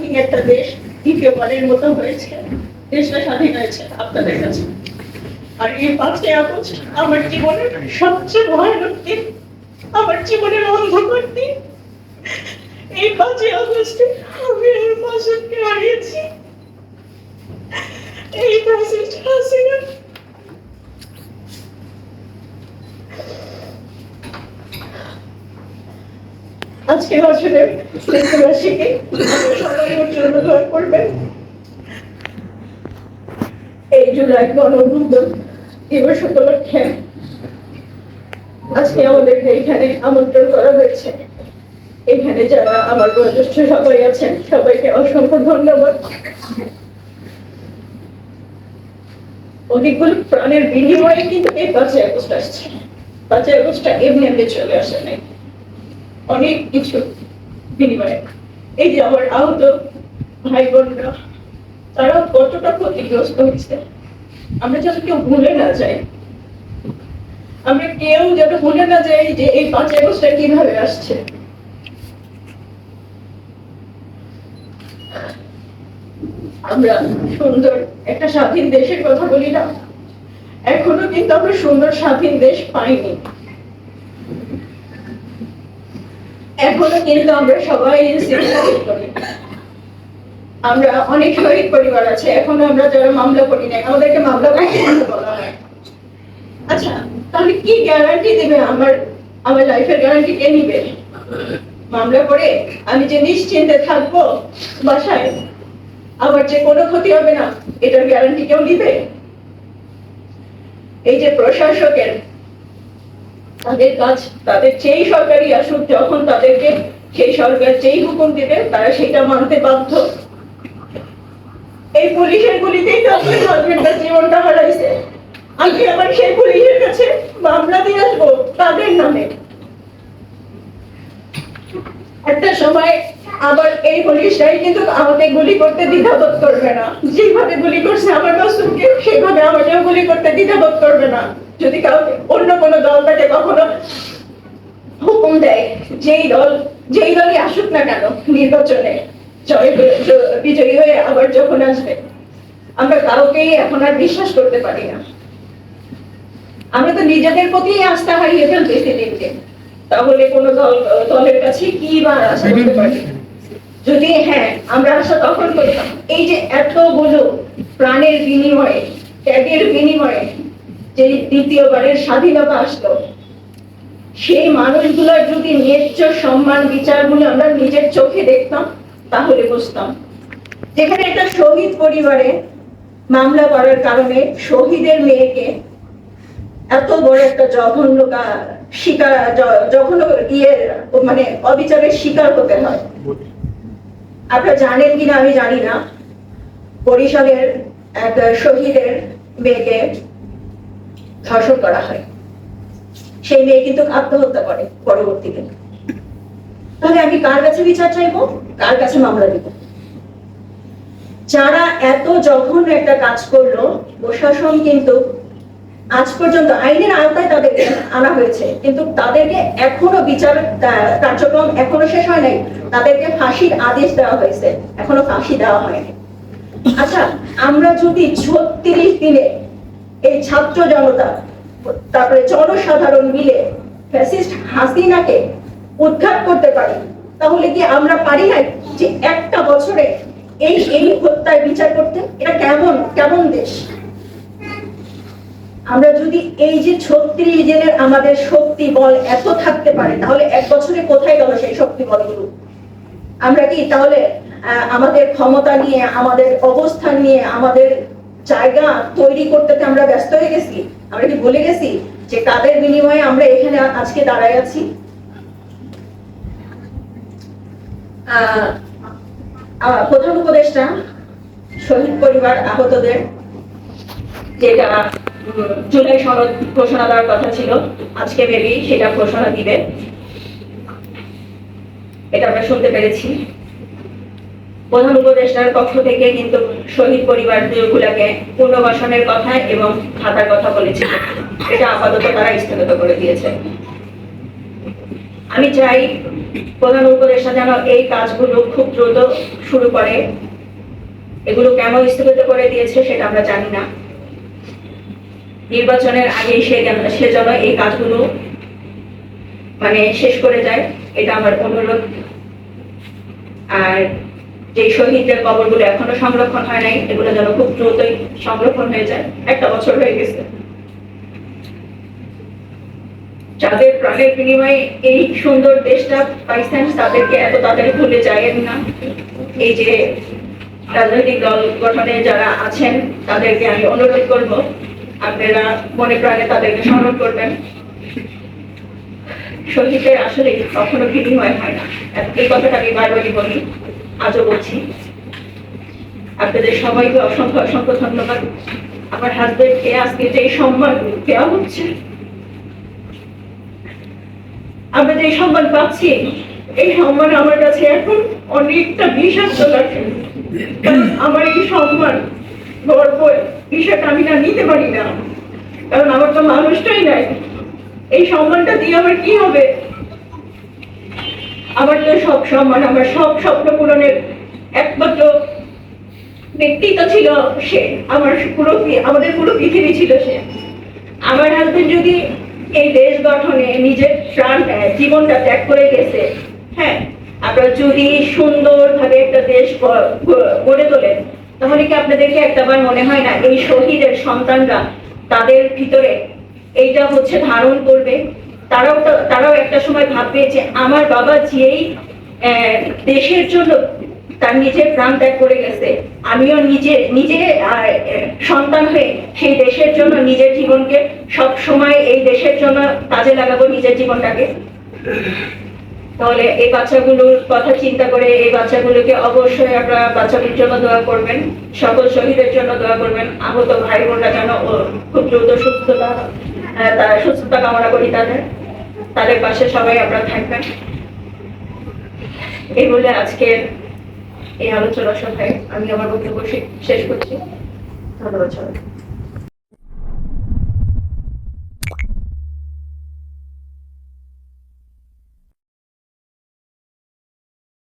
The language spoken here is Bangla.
স্বাধীন একটা দেশ দ্বিতীয়বারের মতো হয়েছে, দেশটা স্বাধীন হয়েছে আপনাদের কাছে। আর এই পাঁচই আগস্ট আমার জীবনের সবচেয়ে ভয়ানক দিন, আমার জীবনের অন্ধকার দিন। এই পাঁচই আগস্টে আমি আমার মাসুদকে হারিয়েছি। এই ফ্যাসিস্ট হাসিনা আজকে বছরের দেশবাসীকে সবাই জন্য দোয়া করবেন। এই জুলাই গণঅভ্যুত্থান দিবস উপলক্ষে আজকে আমাদেরকে এখানে আমন্ত্রণ করা হয়েছে। এখানে যারা আমার বয়োজ্যেষ্ঠ সবাই আছেন, সবাইকে অসংখ্য ধন্যবাদ। অনেকগুলো প্রাণের বিনিময়ে কিন্তু এই পাঁচই আগস্ট আসছে। পাঁচই আগস্টটা এমনি এমনি চলে আসে নাই। অনেক কিছু বিনিময়ে। এই যে আমার আহত ভাই বোনরা তারাও কতটা ক্ষতিগ্রস্ত হয়েছে, আমরা যেন কেউ ভুলে না যাই। আমরা কেউ যেন ভুলে না যাই যে এই পাঁচ আগস্টটা কীভাবে আসছে। আমরা সুন্দর একটা স্বাধীন দেশের কথা বলি না। এখনও কিন্তু আমরা সুন্দর স্বাধীন দেশ পাইনি। এখনও কিন্তু আমরা সবাই আমরা অনেক শহীদ পরিবার আছে, এখনও আমরা যারা মামলা করি না আমাদেরকে মামলা বলা হয়। আচ্ছা তাহলে কি গ্যারান্টি দেবে আমার আমার লাইফের গ্যারান্টি কে নিবে? মামলা করে আমি যে নিশ্চিন্তে থাকব বাসায়, আমার যে কোনো ক্ষতি হবে না, এটার গ্যারান্টি কেউ নিবে? এই যে প্রশাসকের তাদের কাজ, তাদের যেই সরকারি আসুক, যখন তাদেরকে সেই সরকার যেই হুকুম দিবে, তারা সেটা মানতে বাধ্য। এই পুলিশের গুলিতেই তো আপনার হাজবেন্ডের জীবনটা হারাইছে। আমি আবার সেই পুলিশের কাছে মামলা দিয়ে আসব, তাদের নামে। একটা সময় আবার এই পুলিশটাই কিন্তু আমাকে গুলি করতে দ্বিধাবোধ করবে না। যেভাবে গুলি করছে আমার মাসুমকে সেভাবে আমাকেও গুলি করতে দ্বিধাবোধ করবে না। যদি কাউকে অন্য কোনো দল তাকে কখনো হুকুম দেয় যেই দল যেই দলই আসুক না কেন নির্বাচনে জয় বিজয়ী হয়ে আবার যখন আসবে আমরা কাউকেই এখন আর বিশ্বাস করতে পারি না। আমরা তো নিজেদের প্রতি আস্থা হারিয়ে ফেলতেছি দিন দিন তাহলে কোন দল দলের কাছে কি বা আশা করতে পারি? যদি হ্যাঁ আমরা আশা তখন করতাম। এই যে এত এতগুলো প্রাণের বিনিময়ে ত্যাগের বিনিময়ে যে দ্বিতীয়বারের স্বাধীনতা আসলো, সেই মানুষগুলোর যদি ন্যায্য সম্মান আমরা নিজের চোখে দেখতাম, তাহলে বুঝতাম। যেখানে একটা শহীদ পরিবারে মামলা করার কারণে শহীদের মেয়েকে এত বড় একটা জঘন্য শিকার জঘন্য ইয়ে মানে অবিচারের শিকার হতে হয়। আপনারা জানেন কিনা আমি জানি না। বরিশালের এক শহীদের মেয়েকে ধর্ষণ করা হয়। সেই মেয়ে কিন্তু আত্মহত্যা করে পরবর্তীতে তাহলে আমি কার কাছে বিচার চাইব? কার কাছে মামলা দিব? যারা এত জঘন্য একটা কাজ করল, প্রশাসন কিন্তু আজ পর্যন্ত আইনের আওতায় তাদেরকে আনা হয়েছে। কিন্তু তাদেরকে এখনও বিচার কার্যক্রম এখনও শেষ হয় নাই। তাদেরকে ফাঁসির আদেশ দেওয়া হয়েছে। এখনও ফাঁসি দেওয়া হয়নি। আচ্ছা আমরা যদি ছত্রিশ দিনে এই ছাত্র জনতা, তারপরে জনসাধারণ মিলে ফ্যাসিস্ট হাসিনাকে উদ্ধার করতে পারি, তাহলে কি আমরা পারি না যে একটা বছরে এই এই হত্যার বিচার করতে? এটা কেমন কেমন দেশ? আমরা যদি এই যে ছত্রিশ জনের আমাদের শক্তি বল এত থাকতে পারে, তাহলে এক বছরে কোথায় গেল সেই শক্তি বলগুলো? আমরা কি তাহলে আমাদের ক্ষমতা নিয়ে, আমাদের অবস্থান নিয়ে, আমাদের জায়গা তৈরি করতে আমরা ব্যস্ত হয়ে গেছি? আমরা কি ভুলে গেছি যে কাদের বিনিময়ে আমরা এখানে আজকে দাঁড়ায় আছি? প্রধান উপদেষ্টা, শহীদ পরিবার আহতদের, যেটা জুলাই সনদ ঘোষণা দেওয়ার কথা ছিল, আজকে বেবি সেটা ঘোষণা দিবে। এটা আমরা শুনতে পেরেছি। প্রধান উপদেষ্টার পক্ষ থেকে কিন্তু শহীদ পরিবার গুলাকে পুনর্বাসনের কথা এবং খাতার কথা বলেছিল এটা আপাতত তারা স্থগিত করে দিয়েছে। আমি চাই প্রধান উপদেষ্টা যেন এই কাজগুলো খুব দ্রুত শুরু করে। এগুলো কেন স্থগিত করে দিয়েছে সেটা আমরা জানি না। নির্বাচনের আগে সে সে যেন এই কাজগুলো মানে শেষ করে যায়, এটা আমার অনুরোধ। আর যে শহীদদের কবরগুলো এখনও সংরক্ষণ হয় নাই, এগুলো যেন খুব দ্রুতই সংরক্ষণ হয়ে যায়। একটা বছর হয়ে গেছে। যাদের প্রাণের বিনিময়ে এই সুন্দর দেশটা পাকিস্তান তাদেরকে এত তাড়াতাড়ি ভুলে যায়েন না। এই যে রাজনৈতিক দল গঠনে যারা আছেন, তাদেরকে আমি অনুরোধ করব, আপনারা মনে প্রাণে তাদেরকে স্মরণ করবেন। শহীদের আসলে কখনো বিনিময় হয় না। এই কথাটা আমি বারবারই বলি। আজও বলছি, আপনাদের সবাইকে অসংখ্য অসংখ্য ধন্যবাদ। আমার হাজবেন্ডকে আজকে যে সম্মান দেওয়া হচ্ছে, আমরা যে সম্মান পাচ্ছি, এই সম্মান আমার কাছে এখন অনেকটা বিষাক্ত লাগে কারণ আমার এই সম্মান গর্ব বিষয়টা আমি না নিতে পারি না। কারণ আমার তো মানুষটাই নাই। এই সম্মানটা দিয়ে আমার কি হবে? আমার তো সব সম্মান আমার সব স্বপ্ন পূরণের একমাত্র ব্যক্তি তো ছিল সে। আমার পুরো আমাদের পুরো পৃথিবী ছিল সে। আমার হাজবেন্ড যদি এই দেশ গঠনে নিজের প্রাণ আহ, জীবনটা ত্যাগ করে গেছে হ্যাঁ আপনারা যদি সুন্দরভাবে একটা দেশ গড়ে তোলেন তাহলে কি আপনাদেরকে একটাবার মনে হয় না এই শহীদের সন্তানরা তাদের ভিতরে এইটা হচ্ছে ধারণ করবে? তারাও তারাও একটা সময় ভাববে যে আমার বাবা যেই দেশের জন্য তার নিজের প্রাণ ত্যাগ করে গেছে, আমিও নিজে নিজে সন্তান হয়ে সেই দেশের জন্য নিজের জীবনকে সব সময় এই দেশের জন্য কাজে লাগাবো নিজের জীবনটাকে। তাহলে এই বাচ্চাগুলোর কথা চিন্তা করে এই বাচ্চাগুলোকে অবশ্যই আপনারা বাচ্চাদের জন্য দোয়া করবেন, সকল শহীদের জন্য দোয়া করবেন, আহত ভাই বোনরা যেন খুব দ্রুত সুস্থতা সুস্থতা কামনা করি তাদের। তাদের পাশে সবাই আমরা থাকবেন। এই বলে আজকের এই আলোচনা সভায় আমি আমার বক্তব্য শেষ করছি। ধন্যবাদ সবাই